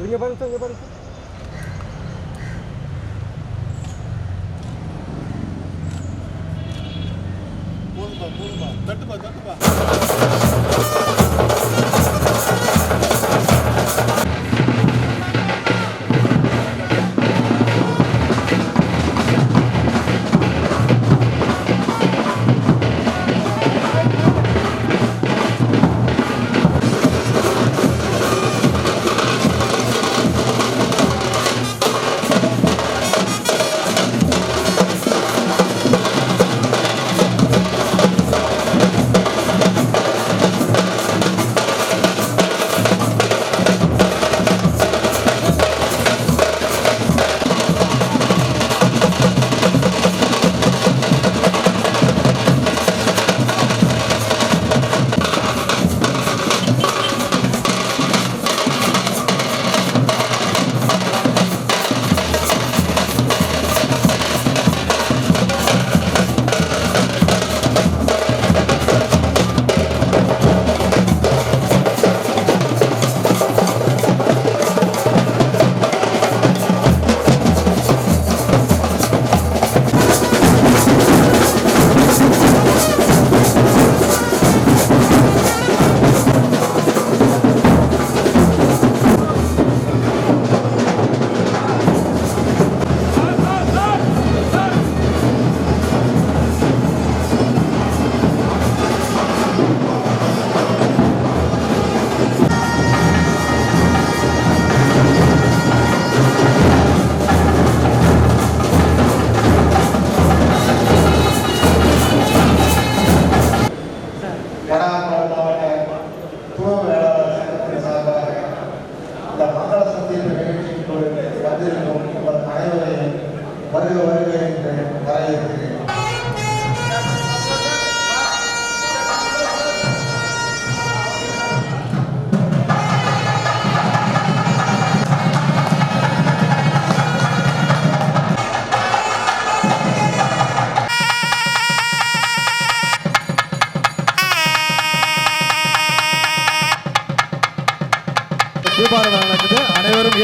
இங்கே பாருங்க இங்கே பாருங்க போதும்பா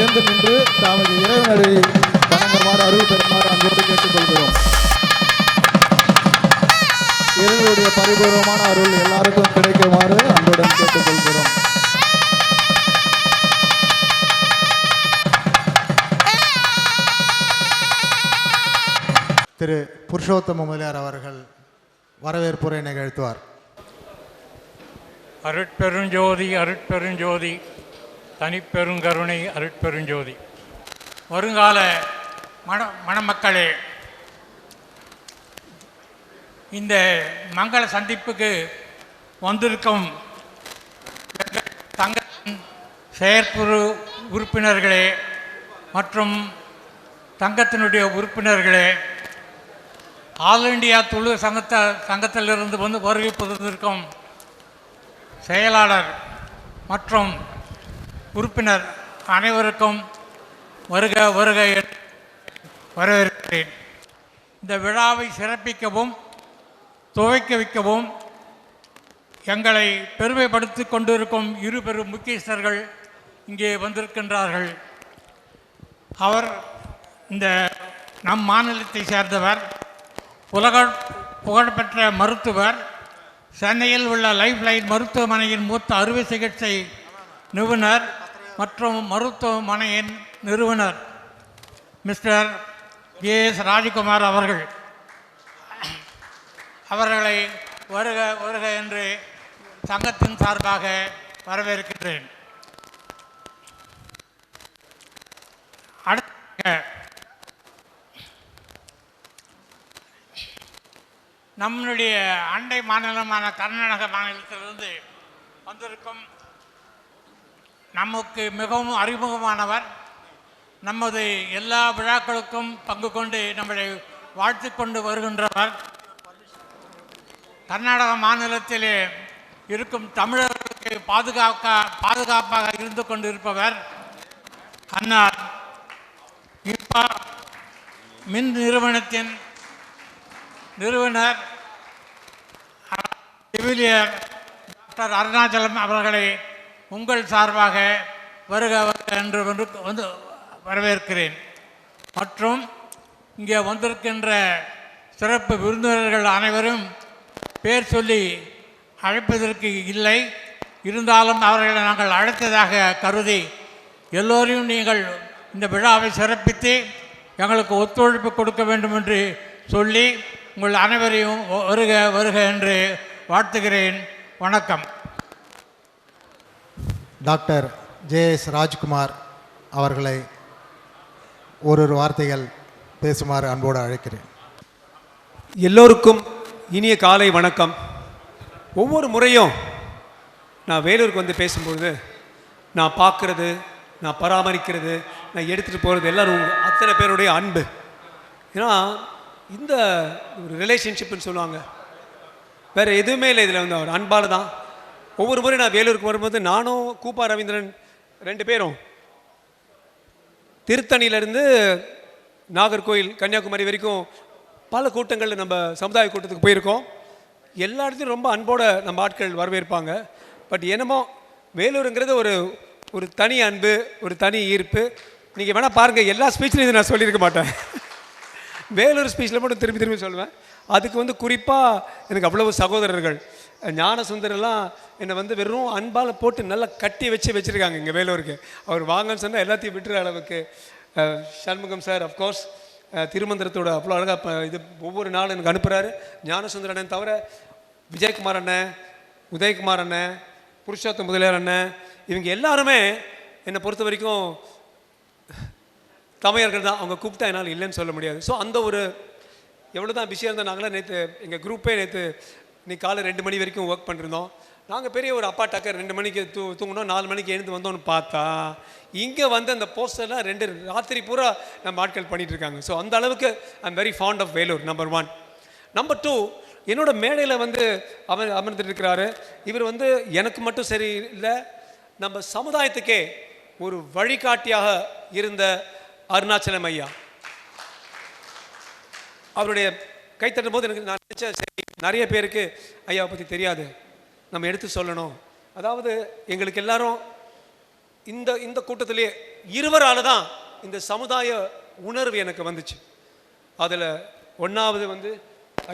எழுந்து நின்று தமது இறைவனரை வணங்குமாறு அருள் பெறுமாறு அன்போடு கேட்டுக்கொள்கிறோம். இறைவனுடைய பரிபூர்வமான அருள் எல்லாருக்கும் கிடைக்குமாறு அன்புடன் கேட்டுக்கொள்கிறோம். திரு புருஷோத்தம முதலியார் அவர்கள் வரவேற்புரை நிகழ்த்துவார். அருட்பெருஞ்சோதி அருட்பெருஞ்சோதி. தனிப்பெருங்கருணை அருட்பெருஞ்சோதி. வருங்கால மண மணமக்களே இந்த மங்கள சந்திப்புக்கு வந்திருக்கும் எங்கள் தங்கத்தின் செயற்குழு உறுப்பினர்களே மற்றும் தங்கத்தினுடைய உறுப்பினர்களே ஆல் இண்டியா துளு சங்கத்த சங்கத்திலிருந்து வந்து வருகை புரிந்திருக்கும் செயலாளர் மற்றும் உறுப்பினர் அனைவருக்கும் வருக வருக வரவேற்கிறேன். இந்த விழாவை சிறப்பிக்கவும் துவைக்க வைக்கவும் எங்களை பெருமைப்படுத்தி கொண்டிருக்கும் இரு பெரும் முக்கியஸ்தர்கள் இங்கே வந்திருக்கின்றார்கள். அவர் இந்த நம் மாநிலத்தை சேர்ந்தவர் உலக புகழ்பெற்ற மருத்துவர் சென்னையில் உள்ள லைஃப் லைன் மருத்துவமனையின் மூத்த அறுவை சிகிச்சை நிபுணர் மற்றும் மருத்துவமனையின் நிறுவனர் மிஸ்டர் ஏ எஸ் ராஜகுமார் அவர்கள். அவர்களை வருக வருக என்று சங்கத்தின் சார்பாக வரவேற்கின்றேன். அடுத்த நம்முடைய அண்டை மாநிலமான கர்நாடக மாநிலத்திலிருந்து வந்திருக்கும் நமக்கு மிகவும் அறிமுகமானவர். நமது எல்லா விழாக்களுக்கும் பங்கு கொண்டு நம்மளை வாழ்த்து கொண்டு வருகின்றவர். கர்நாடக மாநிலத்திலே இருக்கும் தமிழர்களுக்கு பாதுகாக்க பாதுகாப்பாக இருந்து கொண்டிருப்பவர் அன்னார் இப்பா மின் நிறுவனத்தின் நிறுவனர் செவிலியர் டாக்டர் அருணாச்சலம் அவர்களை உங்கள் சார்பாக வருக வருக என்று வந்து வந்து வரவேற்கிறேன். மற்றும் இங்கே வந்திருக்கின்ற சிறப்பு விருந்தினர்கள் அனைவரும் பேர் சொல்லி அழைப்பதற்கு இல்லை. இருந்தாலும் அவர்களை நாங்கள் அழைத்ததாக கருதி எல்லோரையும் நீங்கள் இந்த விழாவை சிறப்பித்து எங்களுக்கு ஒத்துழைப்பு கொடுக்க வேண்டும் என்று சொல்லி உங்கள் அனைவரையும் வருக வருக என்று வாழ்த்துகிறேன். வணக்கம். டாக்டர் ஜே எஸ் ராஜ்குமார் அவர்களை ஒரு வார்த்தைகள் பேசுமாறு அன்போடு அழைக்கிறேன். எல்லோருக்கும் இனிய காலை வணக்கம். ஒவ்வொரு முறையும் நான் வேலூருக்கு வந்து பேசும்பொழுது நான் பார்க்குறது நான் பராமரிக்கிறது நான் எடுத்துகிட்டு போகிறது எல்லோரும் அத்தனை பேருடைய அன்பு. ஏன்னா இந்த ஒரு ரிலேஷன்ஷிப்னு சொல்லுவாங்க. வேறு எதுவுமே இல்லை இதில் வந்து அவர். அன்பால் தான் ஒவ்வொரு முறை நான் வேலூருக்கு வரும்போது நானும் கூப்பா ரவீந்திரன் ரெண்டு பேரும் திருத்தணியிலேருந்து நாகர்கோயில் கன்னியாகுமரி வரைக்கும் பல கூட்டங்களில் நம்ம சமுதாய கூட்டத்துக்கு போயிருக்கோம். எல்லா இடத்துலையும் ரொம்ப அன்போட நம்ம ஆட்கள் வரவேற்பாங்க. பட் என்னமோ வேலூருங்கிறது ஒரு ஒரு தனி அன்பு ஒரு தனி ஈர்ப்பு. நீங்கள் வேணால் பாருங்கள் எல்லா ஸ்பீச்லையும் இதை நான் சொல்லியிருக்க மாட்டேன். வேலூர் ஸ்பீச்சில் மட்டும் திரும்பி திரும்பி சொல்லுவேன். அதுக்கு வந்து குறிப்பாக எனக்கு அவ்வளவு சகோதரர்கள். ஞானசுந்தரெல்லாம் என்னை வந்து வெறும் அன்பால் போட்டு நல்லா கட்டி வச்சு வச்சுருக்காங்க இங்கே வேலூருக்கு. அவர் வாங்கன்னு சொன்னால் எல்லாத்தையும் விட்டுற அளவுக்கு. சண்முகம் சார் அஃப்கோர்ஸ் திருமந்திரத்தோட அவ்வளோ அழகாக இது ஒவ்வொரு நாளும் எனக்கு அனுப்புகிறாரு ஞானசுந்தர அண்ணன் தவிர விஜயகுமார் அண்ணன் உதயகுமார் அண்ணன் புருஷோத்தம் முதலியார் அண்ணன் இவங்க எல்லாருமே என்னை பொறுத்த வரைக்கும் தமையர்கள் தான். அவங்க கூப்பிட்டா என்னால் இல்லைன்னு சொல்ல முடியாது. ஸோ அந்த ஒரு எவ்வளோ தான் பிஸியாக இருந்தால் நாங்களாம் நேற்று எங்கள் குரூப்பே நேற்று இன்னைக்கு காலை ரெண்டு மணி வரைக்கும் ஒர்க் பண்ணிருந்தோம். நாங்கள் பெரிய ஒரு அப்பா டக்கர் ரெண்டு மணிக்கு தூ தூங்கினோம் நாலு மணிக்கு எழுந்து வந்தோம்னு பார்த்தா இங்கே வந்து அந்த போஸ்டர்லாம் ரெண்டு ராத்திரி பூரா நம்ம ஆட்கள் பண்ணிட்டு இருக்காங்க. ஸோ அந்த அளவுக்கு I'm very fond of Vellore number one number two என்னோட மேடையில் வந்து அமர் அமர்ந்துட்டு இருக்கிறாரு இவர் வந்து எனக்கு மட்டும் சரி இல்லை நம்ம சமுதாயத்துக்கே ஒரு வழிகாட்டியாக இருந்த அருணாச்சலம் ஐயா. அவருடைய கை தட்டும் போது எனக்கு நான் நினச்சேன் சரி நிறைய பேருக்கு ஐயாவை பற்றி தெரியாது. நம்ம எடுத்து சொல்லணும். அதாவது எங்களுக்கு எல்லாரும் இந்த இந்த கூட்டத்திலே இருவரால் தான் இந்த சமுதாய உணர்வு எனக்கு வந்துச்சு. அதில் ஒன்றாவது வந்து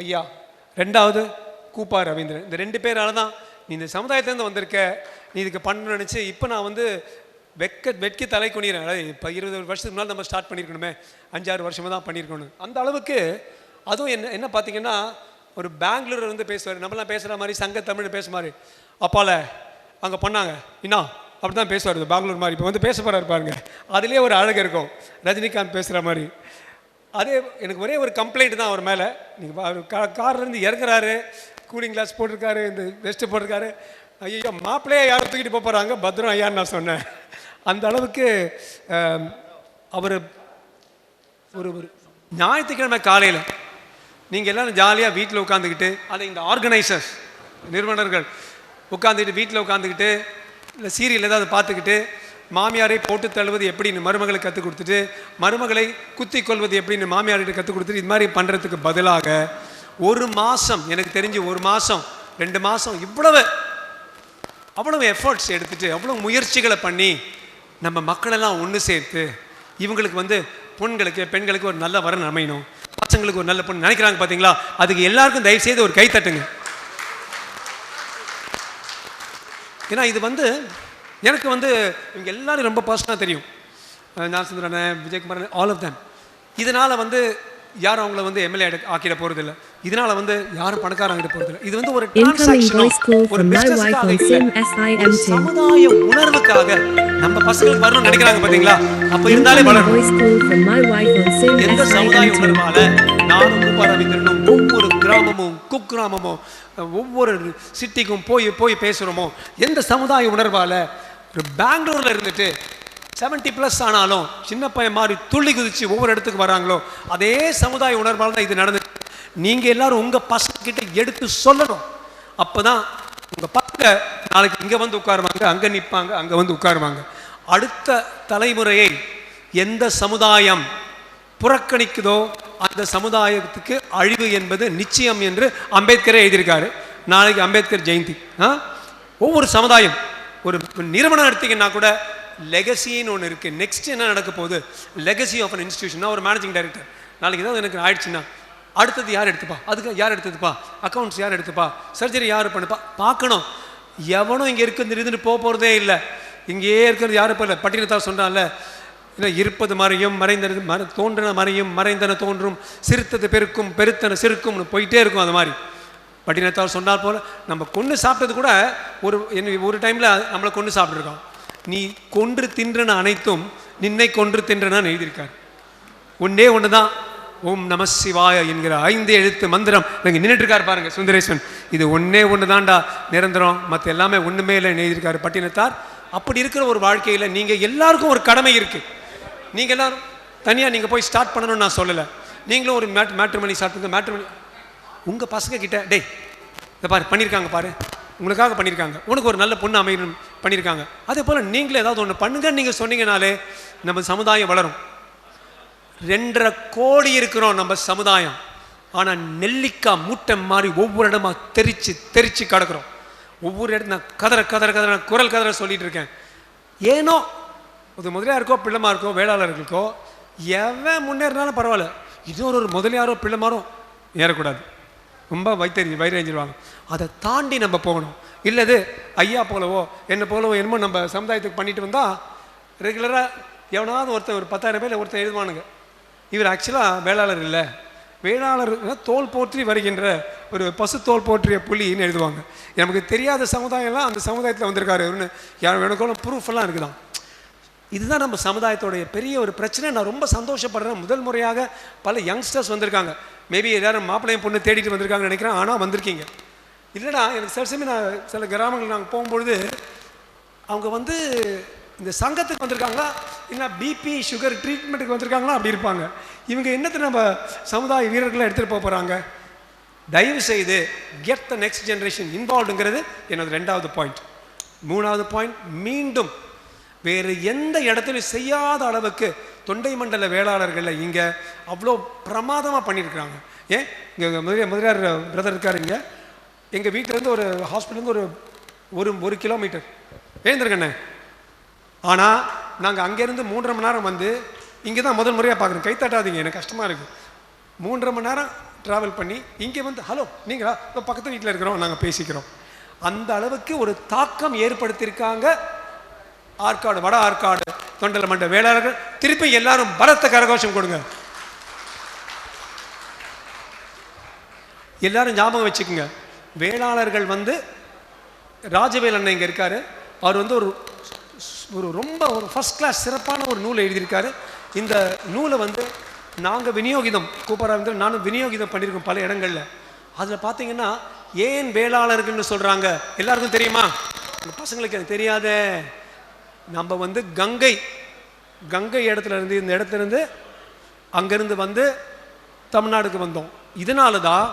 ஐயா. ரெண்டாவது கூப்பா ரவீந்திரன். இந்த ரெண்டு பேரால தான் நீ இந்த சமுதாயத்துலேருந்து வந்திருக்க. நீ இதுக்கு பண்ணணும்னு நினச்சி இப்போ நான் வந்து வெக்க வெட்கி தலை குனிகிறேன் அதாவது இப்போ இருபது வருஷத்துக்கு முன்னால் நம்ம ஸ்டார்ட் பண்ணியிருக்கணுமே அஞ்சாறு வருஷமாக தான் பண்ணியிருக்கணும் அந்த அளவுக்கு அதுவும் என்ன என்ன பார்த்தீங்கன்னா ஒரு பெங்களூர் இருந்து பேசுவார். நம்மலாம் பேசுகிற மாதிரி சங்க தமிழ் பேசுகிற மாதிரி அப்பால அங்கே பண்ணாங்க என்ன அப்படி தான் பேசுவார் பெங்களூர் மாதிரி. இப்போ வந்து பேச போகிறாரு பாருங்க. அதுலேயே ஒரு அழகு இருக்கும். ரஜினிகாந்த் பேசுகிற மாதிரி. அதே எனக்கு ஒரே ஒரு கம்ப்ளைண்ட் தான் அவர் மேலே. நீங்கள் அவர் கா கார்லேருந்து இறங்குறாரு கூலிங் கிளாஸ் போட்டிருக்காரு இந்த வெஸ்ட்டு போட்டிருக்காரு. ஐயோ மாப்பிள்ளையே யாரும் தூக்கிட்டு போக போகிறாங்க பத்ரம் ஐயான்னு நான் சொன்னேன். அந்த அளவுக்கு அவர் ஒரு ஒரு ஞாயிற்றுக்கிழமை காலையில் நீங்கள் எல்லாரும் ஜாலியாக வீட்டில் உட்காந்துக்கிட்டு அதை இந்த ஆர்கனைசர்ஸ் நிறுவனர்கள் உட்காந்துக்கிட்டு வீட்டில் உட்காந்துக்கிட்டு இல்லை சீரியல் ஏதாவது பார்த்துக்கிட்டு மாமியாரை போட்டு தள்ளுவது எப்படின்னு மருமகளை கற்றுக் கொடுத்துட்டு மருமகளை குத்தி கொள்வது எப்படின்னு மாமியார்கிட்ட கற்றுக் கொடுத்துட்டு இது மாதிரி பண்ணுறதுக்கு பதிலாக ஒரு மாதம் எனக்கு தெரிஞ்சு ஒரு மாதம் ரெண்டு மாதம் இவ்வளவு அவ்வளவு எஃபர்ட்ஸ் எடுத்துட்டு அவ்வளோ முயற்சிகளை பண்ணி நம்ம மக்களெல்லாம் ஒன்று சேர்த்து இவங்களுக்கு வந்து பொண்களுக்கு பெண்களுக்கு ஒரு நல்ல வரன் அமையணும். பசங்களுக்கு ஒரு நல்ல பொண்ணு நினைக்கிறாங்க பார்த்தீங்களா அதுக்கு எல்லாருக்கும் தயவு செய்து ஒரு கை தட்டுங்க. ஏன்னா இது வந்து எனக்கு வந்து இவங்க எல்லாரும் ரொம்ப பர்சனாக தெரியும். நான் Sundaran Vijayakumar all of them இதனால் வந்து யாரும் அவங்கள வந்து எம்எல்ஏ ஆக்கிட போகிறதில்லை இதனால் வந்து யாரும் பணக்காரங்க போகிறதில்ல இது வந்து ஒரு ஒரு ஒரு SIM2. சமுதாய உணர்வுக்காக நம்ம பசங்களுக்கு வரணும்னு நினைக்கிறாங்க பாத்தீங்களா அப்ப இருந்தாலே வளரும் எந்த சமுதாய SIM2. உணர்வால நானும் ரவீந்திரனும் ஒவ்வொரு கிராமமும் குக்கிராமமும் ஒவ்வொரு சிட்டிக்கும் போய் போய் பேசுகிறோமோ எந்த சமுதாய உணர்வால ஒரு பெங்களூர்ல இருந்துட்டு 70 ப்ளஸ் ஆனாலும் சின்ன பையன் மாதிரி துள்ளி குதிச்சு ஒவ்வொரு இடத்துக்கு வராங்களோ அதே சமுதாய உணர்வால தான் இது நடந்து நீங்கள் எல்லாரும் உங்கள் பசங்கக்கிட்ட எடுத்து சொல்லணும். அப்போ தான் உங்கள் பசங்க நாளைக்கு இங்கே வந்து உட்காருவாங்க அங்கே நிற்பாங்க அங்கே வந்து உட்காருவாங்க. அடுத்த தலைமுறையை எந்த சமுதாயம் புறக்கணிக்குதோ அந்த சமுதாயத்துக்கு அழிவு என்பது நிச்சயம் என்று அம்பேத்கரே எழுதியிருக்காரு. நாளைக்கு அம்பேத்கர் ஜெயந்தி. ஆ? ஒவ்வொரு சமுதாயம் ஒரு நிறுவனம் எடுத்தீங்கன்னா கூட லெகசின்னு ஒன்று இருக்குது நெக்ஸ்ட் என்ன நடக்க போகுது? லெகசி ஆஃப் அன் இன்ஸ்டியூஷன் ஒரு மேனேஜிங் டைரக்டர் நாளைக்கு ஏதாவது எனக்கு ஆயிடுச்சுன்னா அடுத்தது யார் எடுத்துப்பா? அதுக்கு யார் எடுத்ததுப்பா அக்கௌண்ட்ஸ் யார் எடுத்துப்பா? சர்ஜரி யார் பண்ணுப்பா? பார்க்கணும். எவனும் இங்கே இருக்குது இருந்துட்டு போக போகிறதே இல்லை. இங்கேயே இருக்கிறது யாரும் இப்போ இல்லை. பட்டினத்தால் சொன்னால இல்லை இருப்பது மறையும் மறைந்தது மற தோன்றின மறையும் மறைந்தன தோன்றும் சிறுத்தது பெருக்கும் பெருத்தன சிறுக்கும்னு போயிட்டே இருக்கும் அது மாதிரி. பட்டினத்தால் சொன்னால் போல் நம்ம கொண்டு சாப்பிட்டது கூட ஒரு என்ன- ஒரு டைமில் நம்மளை கொண்டு சாப்பிட்ருக்கோம் நீ கொன்று தின்றன அனைத்தும் நின்னை கொன்று தின்றனன்னு எழுதியிருக்கார். ஒன்றே ஒன்று தான் ஓம் நம சிவாய என்கிற ஐந்து எழுத்து மந்திரம். இங்கே நின்றுட்டு இருக்காரு பாருங்க சுந்தரேஸ்வன் இது ஒன்றே ஒன்று தான்டா நிரந்தரம். மற்ற எல்லாமே ஒன்றுமே இல்லை எழுதியிருக்காரு பட்டினத்தார். அப்படி இருக்கிற ஒரு வாழ்க்கையில் நீங்கள் எல்லாருக்கும் ஒரு கடமை இருக்குது நீங்கள் எல்லாரும் தனியாக நீங்கள் போய் ஸ்டார்ட் பண்ணணும்னு நான் சொல்லலை. நீங்களும் ஒரு மேட் மேட்ரிமணி ஸ்டார்ட் பண்ணுங்க மேட்ரிமணி உங்கள் பசங்க கிட்ட டேய் இதை பாரு பண்ணியிருக்காங்க பாரு. உங்களுக்காக பண்ணியிருக்காங்க உனக்கு ஒரு நல்ல பொண்ணு அமையணும் பண்ணியிருக்காங்க அதே போல் நீங்களும் ஏதாவது ஒன்று பண்ணுங்கன்னு நீங்கள் சொன்னீங்கனாலே நம்ம சமுதாயம் வளரும். ரெண்டரை கோடி இருக்கிறோம் நம்ம சமுதாயம். ஆனால் நெல்லிக்காய் மூட்டை மாதிரி ஒவ்வொரு இடமா தெரிச்சு தெரிச்சு கிடக்கிறோம். ஒவ்வொரு இடத்துல நான் கதற கதற கதற குரல் கதற சொல்லிட்டு இருக்கேன். ஏனோ அது முதலியாருக்கோ பிள்ளைமாருக்கோ வேளாளர்களுக்கோ எவன் முன்னேறினாலும் பரவாயில்ல. இன்னொரு ஒரு முதலியாரோ பிள்ளைமாரோ ஏறக்கூடாது. ரொம்ப வைத்தறி வயிறறிஞ்சிருவாங்க அதை தாண்டி நம்ம போகணும். இல்லது ஐயா போலவோ என்ன போலவோ என்னமோ நம்ம சமுதாயத்துக்கு பண்ணிட்டு வந்தால் ரெகுலராக எவனாவது ஒருத்தன் ஒரு பத்தாயிரம் பேர் ஒருத்தன் எழுதுவானுங்க. இவர் ஆக்சுவலாக வேளாளர் இல்லை. வேளாளர் தோல் போற்றி வருகின்ற ஒரு பசு தோல் போற்றிய புலின்னு எழுதுவாங்க. நமக்கு தெரியாத சமுதாயம்லாம் அந்த சமுதாயத்தில் வந்திருக்காரு யாரும் யார் வேணுக்கோ ப்ரூஃப் இருக்குதான். இதுதான் நம்ம சமுதாயத்தோடைய பெரிய ஒரு பிரச்சனை. நான் ரொம்ப சந்தோஷப்படுறேன். முதல் முறையாக பல யங்ஸ்டர்ஸ் வந்திருக்காங்க. மேபி எல்லாரும் மாப்பிள்ளையும் பொண்ணு தேடிட்டு வந்திருக்காங்கன்னு நினைக்கிறேன். ஆனால் வந்திருக்கீங்க. இல்லைடா எனக்கு சில சமயம் நான் சில கிராமங்கள் நாங்கள் போகும்பொழுது அவங்க வந்து இந்த சங்கத்துக்கு வந்திருக்காங்களா? இல்லை பிபி சுகர் ட்ரீட்மெண்ட்டுக்கு வந்திருக்காங்களா? அப்படி இருப்பாங்க. இவங்க என்னத்தை நம்ம சமுதாய வீரர்களை எடுத்துகிட்டு போக போகிறாங்க தயவு செய்து கெட் த நெக்ஸ்ட் ஜென்ரேஷன் இன்வால்வ்டுங்கிறது எனது ரெண்டாவது பாயிண்ட் மூணாவது பாயிண்ட் மீண்டும் வேறு எந்த இடத்துலையும் செய்யாத அளவுக்கு தொண்டை மண்டல வேளாளர்களை இங்கே அவ்வளோ பிரமாதமாக பண்ணியிருக்கிறாங்க ஏன்? இங்கே முதலிய முதலியார் பிரதர் இருக்காரு இங்கே. எங்கள் வீட்டிலேருந்து ஒரு ஹாஸ்பிட்டலேருந்து ஒரு ஒரு ஒரு கிலோமீட்டர் ஏந்திருக்கண்ணே ஆனால் நாங்கள் அங்கேருந்து மூன்றரை மணி நேரம் வந்து இங்கே தான் முதல் முறையாக பார்க்குறோம். கை தட்டாதீங்க எனக்கு கஷ்டமாக இருக்குது மூன்றரை மணி நேரம் ட்ராவல் பண்ணி இங்கே வந்து ஹலோ நீங்களா? இப்போ பக்கத்து வீட்டில் இருக்கிறோம் நாங்கள் பேசிக்கிறோம். அந்த அளவுக்கு ஒரு தாக்கம் ஏற்படுத்தியிருக்காங்க ஆற்காடு வட ஆற்காடு தொண்டல மண்ட வேளாளர்கள். திருப்பி எல்லாரும் பலத்த கரகோஷம் கொடுங்க. எல்லாரும் ஞாபகம் வச்சுக்கோங்க. வேளாளர்கள் வந்து ராஜவேல் அண்ணன் இங்கே இருக்காரு. அவர் வந்து ஒரு ஒரு ரொம்ப ஒரு ஃபர்ஸ்ட் கிளாஸ் சிறப்பான ஒரு நூலை எழுதியிருக்காரு. இந்த நூலை வந்து நாங்கள் விநியோகிதம் கூப்பராக இருந்து நானும் விநியோகிதம் பண்ணியிருக்கோம் பல இடங்களில். அதில் பார்த்தீங்கன்னா ஏன் வேளாளர்கள்னு சொல்கிறாங்க எல்லாருக்கும் தெரியுமா? இந்த பசங்களுக்கு அது தெரியாத. நம்ம வந்து கங்கை கங்கை இடத்துல இருந்து இந்த இடத்துல இருந்து அங்கேருந்து வந்து தமிழ்நாடுக்கு வந்தோம். இதனால தான்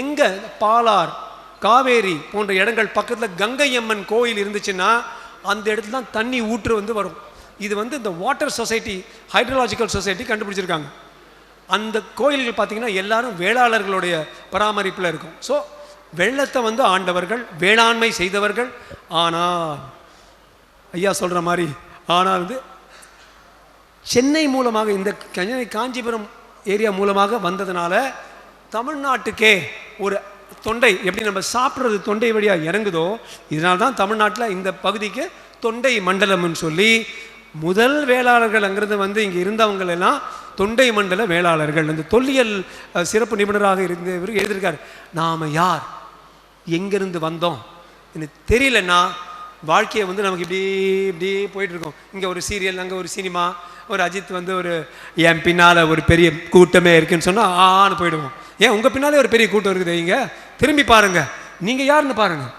எங்கே பாலார் காவேரி போன்ற இடங்கள் பக்கத்தில் கங்கை அம்மன் கோயில் இருந்துச்சுன்னா அந்த இடத்துல தான் தண்ணி ஊற்று வந்து வரும். இது வந்து இந்த வாட்டர் சொசைட்டி ஹைட்ரலாஜிக்கல் சொசைட்டி கண்டுபிடிச்சிருக்காங்க. அந்த கோயில்கள் பார்த்திங்கன்னா எல்லாரும் வேளாளர்களுடைய பராமரிப்பில் இருக்கும். ஸோ வெள்ளத்தை வந்து ஆண்டவர்கள் வேளாண்மை செய்தவர்கள். ஆனால் ஐயா சொல்கிற மாதிரி ஆனால் வந்து சென்னை மூலமாக இந்த சென்னை காஞ்சிபுரம் ஏரியா மூலமாக வந்ததுனால தமிழ்நாட்டுக்கே ஒரு தொண்டை எப்படி நம்ம சாப்பிட்றது தொண்டை வழியாக இறங்குதோ இதனால தான் தமிழ்நாட்டில் இந்த பகுதிக்கு தொண்டை மண்டலம்னு சொல்லி முதல் வேளாளர்கள் அங்கிருந்து வந்து இங்கே இருந்தவங்களெல்லாம் தொண்டை மண்டல வேளாளர்கள். இந்த தொல்லியல் சிறப்பு நிபுணராக இருந்தவர் எழுதியிருக்கார். நாம் யார்? எங்கேருந்து வந்தோம்? எனக்கு தெரியலன்னா வாழ்க்கையை வந்து நமக்கு இப்படி இப்படி போயிட்டுருக்கோம். இங்கே ஒரு சீரியல் அங்கே ஒரு சினிமா ஒரு அஜித் வந்து ஒரு என் பின்னால் ஒரு பெரிய கூட்டமே இருக்குன்னு சொன்னால் ஆன்னு போயிடுவோம். ஏன் உங்கள் பின்னாலே ஒரு பெரிய கூட்டம் இருக்குது இங்கே? திரும்பி பாருங்கள் நீங்கள் யாருன்னு பாருங்கள்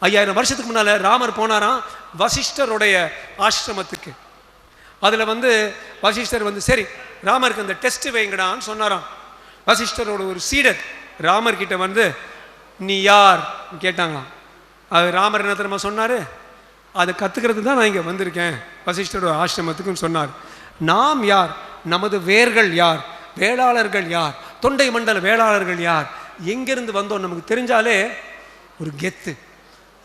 ஐயாயிரம் வருஷத்துக்கு முன்னால் ராமர் போனாராம் வசிஷ்டருடைய ஆசிரமத்துக்கு. அதில் வந்து வசிஷ்டர் வந்து சரி ராமருக்கு அந்த டெஸ்ட்டு வைங்கடான்னு சொன்னாராம். வசிஷ்டரோட ஒரு சீடர் ராமர் கிட்ட வந்து நீ யார்? கேட்டாங்களாம். அது ராமர் என்ன தெரியுமா சொன்னார்? அதை கற்றுக்கிறது தான் நான் இங்கே வந்திருக்கேன். வசிஷ்டரோட ஆசிரமத்துக்குன்னு சொன்னார். நாம் யார்? நமது வேர்கள் யார்? வேளாளர்கள் யார்? தொண்டை மண்டல வேளாளர்கள் யார்? எங்கேருந்து வந்தோம் நமக்கு தெரிஞ்சாலே ஒரு கெத்து.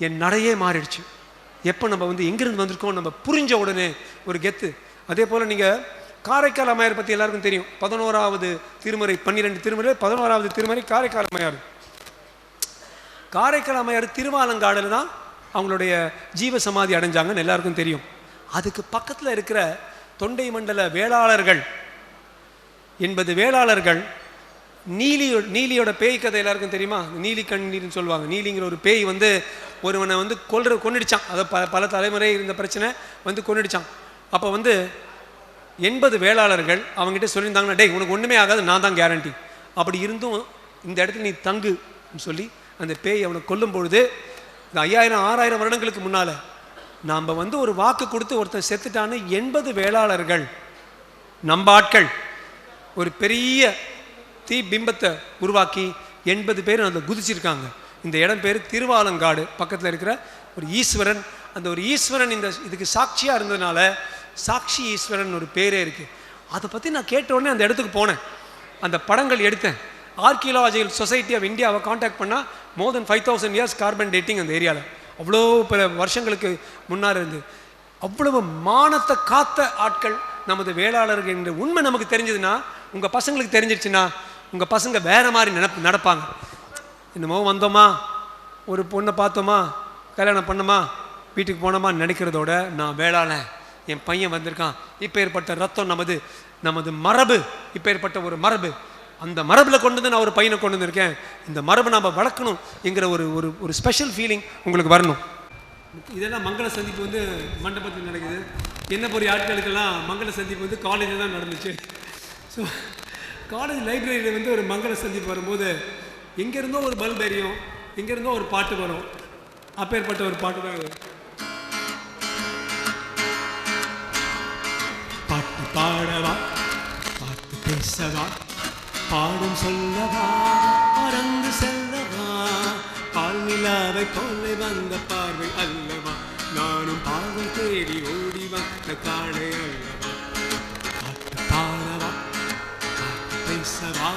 என் நடையே மாறிடுச்சு. எப்போ நம்ம வந்து எங்கிருந்து வந்திருக்கோம் நம்ம புரிஞ்ச உடனே ஒரு கெத்து. அதே போல் நீங்கள் காரைக்கால் அம்மையார் பற்றி எல்லாருக்கும் தெரியும். பதினோராவது திருமுறை பன்னிரெண்டு திருமுறை பதினோராவது திருமுறை காரைக்கால் அம்மையார். காரைக்கால் அம்மையார் திருவாலங்காடில் தான் அவங்களுடைய ஜீவ சமாதி அடைஞ்சாங்கன்னு எல்லாருக்கும் தெரியும். அதுக்கு பக்கத்தில் இருக்கிற தொண்டை மண்டல வேளாளர்கள் என்பது வேளாளர்கள் நீலியோ நீலியோட பேய் கதை எல்லாருக்கும் தெரியுமா? நீலி கண்ணீர்னு சொல்லுவாங்க. நீலிங்கிற ஒரு பேய் வந்து ஒருவனை வந்து கொல்ற கொண்டுடிச்சான் அதை பல பல தலைமுறை இருந்த பிரச்சனை வந்து கொண்டுடிச்சான் அப்போ வந்து எண்பது வேளாளர்கள் அவங்ககிட்ட சொல்லியிருந்தாங்கன்னா டேய் உனக்கு ஒன்றுமே ஆகாது நான் தான் கேரண்டி அப்படி இருந்தும் இந்த இடத்துல நீ தங்கு சொல்லி அந்த பேய் அவனை கொல்லும் பொழுது இந்த ஐயாயிரம் ஆறாயிரம் வருடங்களுக்கு முன்னால் நாம் வந்து ஒரு வாக்கு கொடுத்து ஒருத்தன் செத்துட்டான்னு எண்பது வேளாளர்கள் நம்ம ஆட்கள் ஒரு பெரிய தீ பிம்பத்தை உருவாக்கி எண்பது பேர் அதில் குதிச்சிருக்காங்க. இந்த இடம் பேர் திருவாலங்காடு. பக்கத்தில் இருக்கிற ஒரு ஈஸ்வரன். அந்த ஒரு ஈஸ்வரன் இந்த இதுக்கு சாட்சியாக இருந்ததுனால சாட்சி ஈஸ்வரன் ஒரு பேரே இருக்குது அதை பற்றி நான் கேட்ட உடனே அந்த இடத்துக்கு போனேன். அந்த படங்கள் எடுத்தேன். ஆர்கியலாஜிக்கல் சொசைட்டி ஆஃப் இந்தியாவை காண்டாக்ட் பண்ணால் more than five thousand years carbon dating அந்த ஏரியாவில் அவ்வளோ பல வருஷங்களுக்கு முன்னாடி இருந்து. அவ்வளவு மானத்தை காத்த ஆட்கள் நமது வேளாளர்கள் என்ற உண்மை நமக்கு தெரிஞ்சதுன்னா உங்கள் பசங்களுக்கு தெரிஞ்சிருச்சுன்னா உங்கள் பசங்க வேறு மாதிரி நினப்பு நடப்பாங்க. என்னமோ வந்தோமா? ஒரு பொண்ணை பார்த்தோமா? கல்யாணம் பண்ணோமா? வீட்டுக்கு போனோமா நினைக்கிறதோட நான் வேளாள என் பையன் வந்திருக்கான். இப்போ ஏற்பட்ட ரத்தம் நமது நமது மரபு. இப்போ ஏற்பட்ட ஒரு மரபு. அந்த மரபில் கொண்டு வந்து நான் ஒரு பையனை கொண்டு வந்திருக்கேன். இந்த மரபை நாம் வளர்க்கணும் என்கிற ஒரு ஒரு ஒரு ஸ்பெஷல் ஃபீலிங் உங்களுக்கு வரணும். இதெல்லாம் மங்கள சந்திப்பு வந்து மண்டபத்தில் நடக்குது. என்ன பொரிய ஆட்களுக்கெல்லாம் மங்கள சந்திப்பு வந்து காலேஜில் தான் நடந்துச்சு. ஸோ காலேஜ் லைப்ரரியில் வந்து ஒரு மங்கள சந்திப்பு வரும்போது எங்கேருந்தோ ஒரு பல்ப் எரியும் எங்கேருந்தோ ஒரு பாட்டு வரும். அப்பேற்பட்ட ஒரு பாட்டு தான் இது. பாட்டு பாடவா பாட்டு பேசவா பாடும் சொல்லவா பறந்து செல்லவா பால் நிலாவை போல வந்த பார்வை அல்லவா? நானும் பாவம் தேடி ஓடி வந்த காணை அல்லவா? பேசவா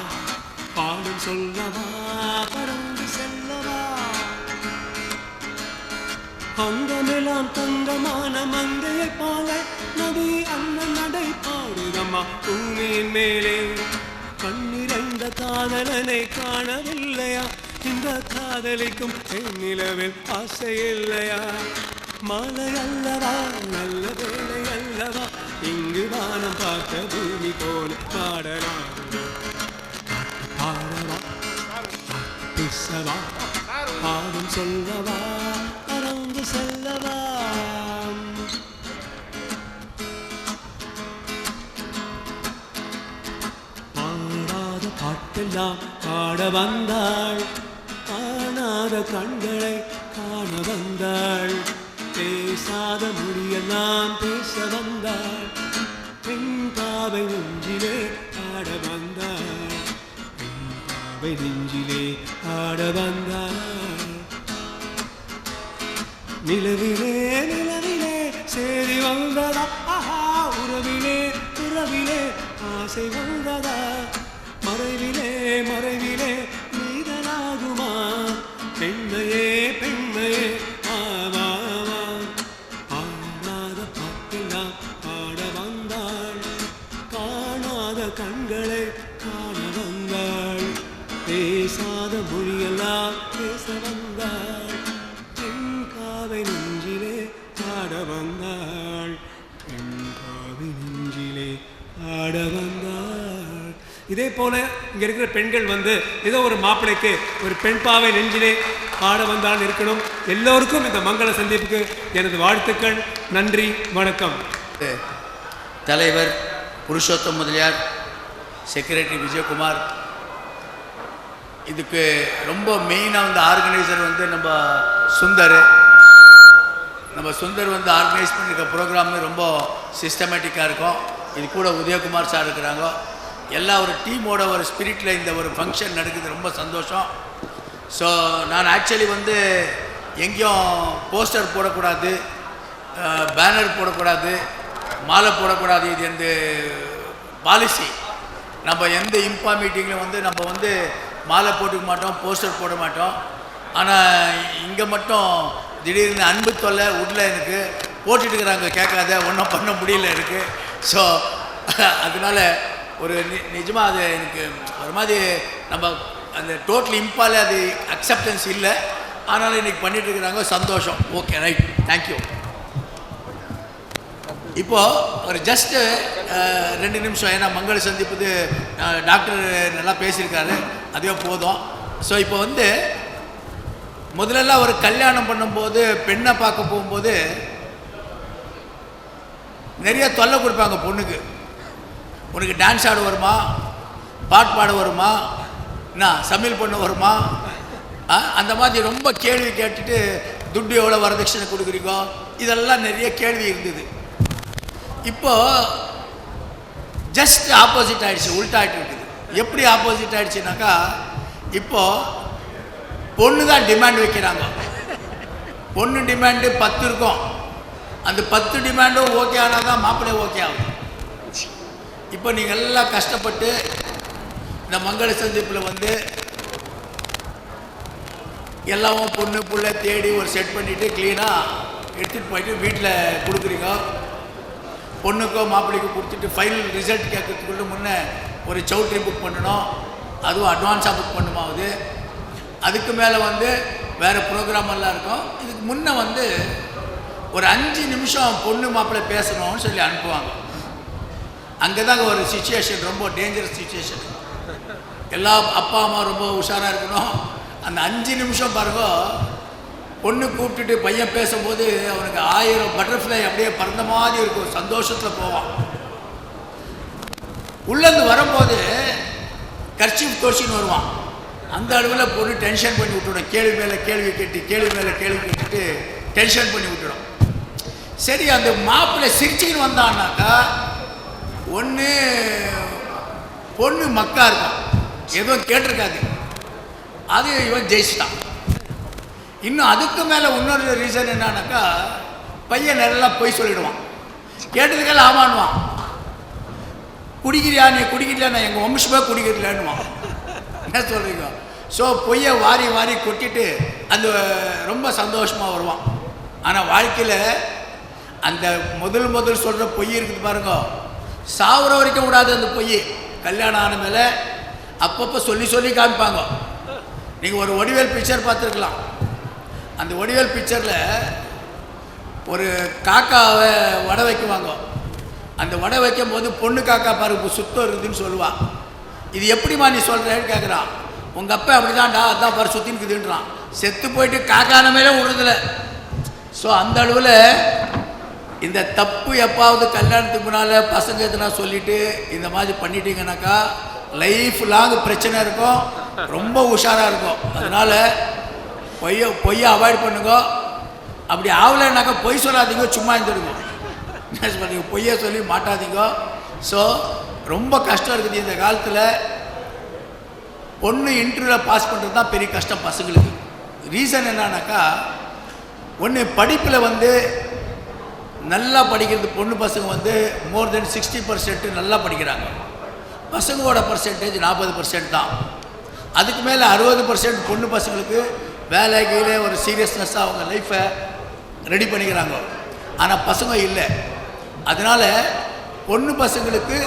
பாடும் சொல்லவா பறந்து செல்லவா? அங்கமெல்லாம் தங்கமான மங்கையை போல நதி அண்ணன் நடை பாடுதம்மா பூமியின் மேலே. கண்ணிறைந்த காதலனை காணவில்லையா? இந்த காதலிக்கும் நிலவில் ஆசை இல்லையா? மலை அல்லவா நல்ல வேலை அல்லவா? இங்கு வானம் பார்த்த பூமி போல பாடல பேசவா பாடும் சொல்லவா? பறந்து செல்லவா? பாடாத பாட்டெல்லாம் பாட வந்தாள். காணாத கண்களை காண வந்தாள். பேசாத மொழியெல்லாம் பேச வந்தாள். பெண் பாவை ஒன்றிலே பாட வந்தாள். அவை நெஞ்சிலே ஆட வந்தார் நிலவிலே நிலவிலே சேரி வந்ததா? ஆஹா உறவிலே உறவிலே ஆசை வந்ததா? மறைவிலே மறைவிலே போல இங்க இருக்கிற பெண்கள் வந்து ஏதோ ஒரு மாப்பிளைக்கு ஒரு பெண் பாவை நெஞ்சிலே பாட வந்தால் இருக்கணும். எல்லோருக்கும் இந்த மங்கள சந்திப்புக்கு எனது வாழ்த்துக்கள். நன்றி வணக்கம். தலைவர் புருஷோத்தம் முதலியார் செக்ரட்டரி விஜயகுமார். இதுக்கு ரொம்ப மெயினாக வந்து ஆர்கனைசர் வந்து நம்ம சுந்தர். நம்ம சுந்தர் வந்து ஆர்கனைஸ் பண்ணியிருக்க ப்ரோக்ராம் ரொம்ப சிஸ்டமேட்டிக்காக இருக்கும். இது கூட உதயகுமார் சார் இருக்கிறாங்க. எல்லா ஒரு டீமோட ஒரு ஸ்பிரிட்டில் இந்த ஒரு ஃபங்க்ஷன் நடக்குது ரொம்ப சந்தோஷம். ஸோ நான் ஆக்சுவலி வந்து எங்கேயும் போஸ்டர் போடக்கூடாது பேனர் போடக்கூடாது மாலை போடக்கூடாது. இது எந்த பாலிசி நம்ம எந்த இம்பா மீட்டிங்லையும் வந்து நம்ம வந்து மாலை போட்டுக்க மாட்டோம் போஸ்டர் போட மாட்டோம். ஆனால் இங்கே மட்டும் திடீர்னு அன்பு தொல்லை உள்ள எனக்கு. போட்டுட்டு இருக்கிறாங்க கேட்காத ஒன்றும் பண்ண முடியல எனக்கு. ஸோ அதனால ஒரு நி நிஜமாக அது எனக்கு ஒரு மாதிரி நம்ம அந்த டோட்டல் இம்பால் அது அக்செப்டன்ஸ் இல்லை. ஆனாலும் இன்னைக்கு பண்ணிட்டு இருக்கிறாங்க சந்தோஷம். ஓகே ரைட் தேங்க்யூ இப்போது ஒரு ஜஸ்ட்டு ரெண்டு நிமிஷம். ஏன்னா மங்கள சந்திப்பது டாக்டர் நல்லா பேசியிருக்காரு. அதே போதும். ஸோ இப்போ வந்து முதல்லலாம் ஒரு கல்யாணம் பண்ணும்போது பெண்ணை பார்க்க போகும்போது நிறைய தொல்லை கொடுப்பாங்க பொண்ணுக்கு. உனக்கு டான்ஸ் ஆட வருமா? பாட்டு பாட வருமா? என்ன சமையல் பண்ண வருமா? ஆ, அந்த மாதிரி ரொம்ப கேள்வி கேட்டுட்டு துட்டு எவ்வளோ வரதட்சணை கொடுக்குறீங்கோ? இதெல்லாம் நிறைய கேள்வி இருந்தது. இப்போது ஜஸ்ட் ஆப்போசிட் ஆகிடுச்சு உள்டாகிட்டு இருக்குது. எப்படி ஆப்போசிட் ஆகிடுச்சுனாக்கா இப்போ பொண்ணு தான் டிமாண்ட் வைக்கிறாங்க. பொண்ணு டிமாண்டு பத்து இருக்கும். அந்த பத்து டிமாண்டும் ஓகே ஆனால் தான் மாப்பிள்ளை ஓகே ஆகும். இப்போ நீங்கள் எல்லாம் கஷ்டப்பட்டு இந்த மங்கள சந்திப்பில் வந்து எல்லாமும் பொண்ணு புள்ள தேடி ஒரு செட் பண்ணிவிட்டு க்ளீனாக எடுத்துகிட்டு போயிட்டு வீட்டில் கொடுக்குறீங்க. பொண்ணுக்கோ மாப்பிள்ளைக்கோ கொடுத்துட்டு ஃபைனல் ரிசல்ட் கேட்கறதுக்குள்ளே முன்னே ஒரு சவுட்ரி புக் பண்ணணும். அதுவும் அட்வான்ஸாக புக் பண்ணுமாவது அதுக்கு மேலே வந்து வேறு ப்ரோக்ராம் எல்லாம் இருக்கும். இதுக்கு முன்னே வந்து ஒரு அஞ்சு நிமிஷம் பொண்ணு மாப்பிள்ளை பேசணும்னு சொல்லி அனுப்புவாங்க. அங்கே தான் ஒரு சுச்சுவேஷன் ரொம்ப டேஞ்சரஸ் சுச்சுவேஷன் எல்லா அப்பா அம்மா ரொம்ப உஷாராக இருக்கணும். அந்த அஞ்சு நிமிஷம் பாருங்க பொண்ணு கூப்பிட்டுட்டு பையன் பேசும்போது அவனுக்கு ஆயிரம் பட்டர்ஃப்ளை அப்படியே பறந்த மாதிரி இருக்கும். சந்தோஷத்தில் போவான். உள்ளேருந்து வரும்போது கர்ச்சிப் கோச்சின்னு வருவான். அந்த அளவில் பொண்ணு டென்ஷன் பண்ணி விட்டுடும். கேள்வி மேலே கேள்வி கேட்டு கேள்வி மேலே கேள்வி கேட்டுட்டு டென்ஷன் பண்ணி விட்டுடும். சரி அந்த மாப்பிள்ளை சிரிச்சின்னு வந்தான்னாக்கா ஒன்று பொண்ணு மக்கா இருக்கான் எதுவும் கேட்டிருக்காது. அது இவன் ஜெயிச்சிட்டான். இன்னும் அதுக்கு மேலே இன்னொரு ரீசன் என்னன்னாக்கா பையன் நல்லா பொய் சொல்லிடுவான். கேட்டதுக்கெல்லாம் ஆமான்னுவான். குடிக்கிறியா? நீ குடிக்கலையா? நான் எங்கள் வம்சமே குடிக்கிறலான்னுவான் என்ன சொல்கிறீங்க ஸோ பொய்யை வாரி வாரி கொட்டிட்டு அந்த ரொம்ப சந்தோஷமாக வருவான். ஆனால் வாழ்க்கையில் அந்த முதல் முதல் சொல்கிற பொய் இருக்குது பாருங்க. சாவுற வரைக்கும் விடாது அந்த பொய் கல்யாணம் ஆன மேலே அப்பப்போ சொல்லி சொல்லி காமிப்பாங்க. நீங்கள் ஒரு ஒடிவேல் பிக்சர் பார்த்துருக்கலாம். அந்த ஒடிவேல் பிக்சரில் ஒரு காக்காவை வடை வைக்குவாங்க. அந்த வடை வைக்கும் போது பொண்ணு காக்கா பாரு சுத்தம் இருக்குதுன்னு சொல்லுவான் இது எப்படிம்மா நீ சொல்கிறேன்னு கேட்குறான் உங்கள் அப்பா அப்படிதான்டா அதான் பாரு சுற்றி இருக்குதுன்றான். செத்து போயிட்டு காக்கான மேலே விடுறதில்ல. ஸோ அந்த அளவில் இந்த தப்பு எப்பாவது கல்யாணத்துக்கு முன்னால் பசங்க எதுனா சொல்லிட்டு இந்த மாதிரி பண்ணிட்டீங்கன்னாக்கா லைஃப் லாங் பிரச்சனை இருக்கும். ரொம்ப உஷாராக இருக்கும். அதனால் பொய்ய பொய்யை அவாய்ட் பண்ணுங்க. அப்படி ஆகலைனாக்கா பொய் சொல்லாதீங்க சும்மா இருந்துடுங்க. என்ன சொல்றீங்க பொய்யை சொல்லி மாட்டாதீங்க. ஸோ ரொம்ப கஷ்டம் இருக்குது இந்த காலத்தில். பொண்ணு இன்டர்வியூவில் பாஸ் பண்ணுறது தான் பெரிய கஷ்டம் பசங்களுக்கு. ரீசன் என்னன்னாக்கா ஒன்று படிப்பில் வந்து நல்லா படிக்கிறது பொண்ணு பசங்க வந்து மோர் தென் சிக்ஸ்டி பர்சன்ட் நல்லா படிக்கிறாங்க. பசங்களோட பர்சன்டேஜ் நாற்பது பர்சன்ட் தான். அதுக்கு மேலே அறுபது பர்சன்ட் பொண்ணு பசங்களுக்கு வேலை கீழே ஒரு சீரியஸ்னஸ்ஸாக அவங்க லைஃப்பை ரெடி பண்ணிக்கிறாங்க. ஆனால் பசங்க இல்லை. அதனால் பொண்ணு பசங்களுக்கு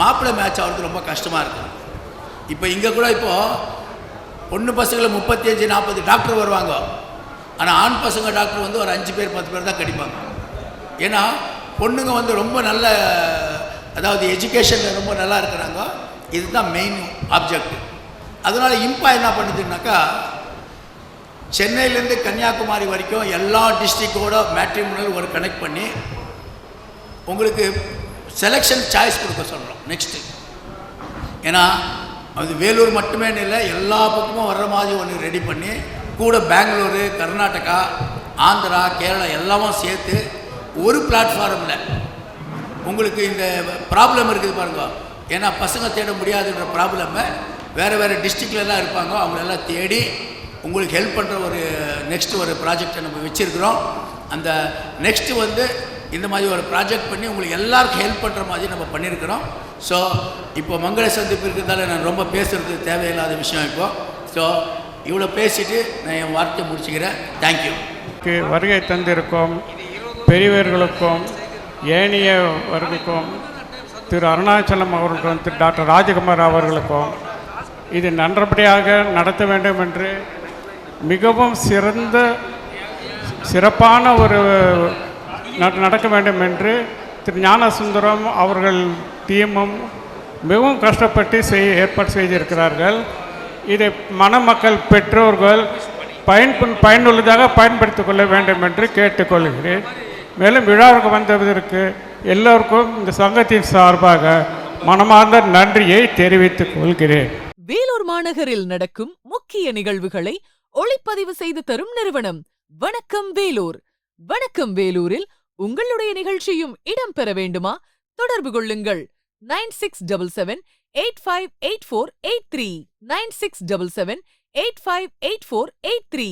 மாப்பிள்ளை மேட்ச் ஆகிறது ரொம்ப கஷ்டமாக இருக்குது இப்போ இங்கே கூட இப்போது பொண்ணு பசங்களை முப்பத்தி அஞ்சு நாற்பது டாக்டர் வருவாங்க. ஆனால் ஆண் பசங்க டாக்டர் வந்து ஒரு அஞ்சு பேர் பத்து பேர் தான் கிடைப்பாங்க. ஏன்னா பொண்ணுங்க வந்து ரொம்ப நல்ல அதாவது எஜுகேஷனில் ரொம்ப நல்லா இருக்கிறாங்க. இதுதான் மெயின் ஆப்ஜெக்ட் அதனால் இம்பா என்ன பண்ணுதுன்னாக்கா சென்னையிலேருந்து கன்னியாகுமரி வரைக்கும் எல்லா டிஸ்ட்ரிக்டோட மேட்ரிமோனியல் ஒரு கனெக்ட் பண்ணி உங்களுக்கு செலெக்ஷன் சாய்ஸ் கொடுக்க சொல்கிறோம் நெக்ஸ்ட்டு ஏன்னா அது வேலூர் மட்டுமே இல்லை எல்லா பக்கமும் வர்ற மாதிரி ஒன்று ரெடி பண்ணி கூட பெங்களூரு கர்நாடகா ஆந்திரா கேரளா எல்லாமும் சேர்த்து ஒரு பிளாட்ஃபார்மில் உங்களுக்கு இந்த ப்ராப்ளம் இருக்குது பாருங்க. ஏன்னா பசங்க தேட முடியாதுன்ற ப்ராப்ளமை வேறு வேறு டிஸ்ட்ரிக்ட்லலாம் இருப்பாங்க. அவங்களெல்லாம் தேடி உங்களுக்கு ஹெல்ப் பண்ணுற ஒரு நெக்ஸ்ட் ஒரு ப்ராஜெக்டை நம்ம வச்சுருக்குறோம். அந்த நெக்ஸ்ட்டு வந்து இந்த மாதிரி ஒரு ப்ராஜெக்ட் பண்ணி உங்களுக்கு எல்லாருக்கும் ஹெல்ப் பண்ணுற மாதிரி நம்ம பண்ணியிருக்கிறோம் ஸோ இப்போ மங்கள சந்திப்பு இருக்கிறதால நான் ரொம்ப பேசுகிறது தேவையில்லாத விஷயம் இப்போ. ஸோ இவ்வளோ பேசிவிட்டு நான் என் வார்த்தையை முடிச்சுக்கிறேன். தேங்க்யூ கூட்டத்திற்கு வருகை தந்திருக்கும் பெரியவர்களுக்கும் ஏனையவர்களுக்கும் திரு அருணாச்சலம் அவர்களுக்கும் திரு டாக்டர் ராஜகுமார் அவர்களுக்கும் இது நன்றபடியாக நடத்த வேண்டும் என்று மிகவும் சிறந்த சிறப்பான ஒரு நடக்க வேண்டும் என்று திரு ஞானசுந்தரம் அவர்கள் டீமும் மிகவும் கஷ்டப்பட்டு செய் ஏற்பாடு செய்திருக்கிறார்கள். இதை மணமக்கள் பெற்றோர்கள் பயன் பயனுள்ளதாக பயன்படுத்திக் கொள்ள வேண்டும் என்று கேட்டுக்கொள்கிறேன். மேலும் விழாவுக்கு வந்ததற்கு எல்லோருக்கும் இந்த சங்கத்தின் சார்பாக மனமார்ந்த நன்றியை தெரிவித்துக் கொள்கிறேன். வேலூர் மாநகரில் நடக்கும் முக்கிய நிகழ்வுகளை ஒளிப்பதிவு செய்து தரும் நிறுவனம் வணக்கம் வேலூர். வணக்கம் வேலூரில் உங்களுடைய நிகழ்ச்சியும் இடம்பெற வேண்டுமா? தொடர்பு கொள்ளுங்கள். Nine six double seven eight five eight four eight three. Nine six double seven eight five eight four eight three.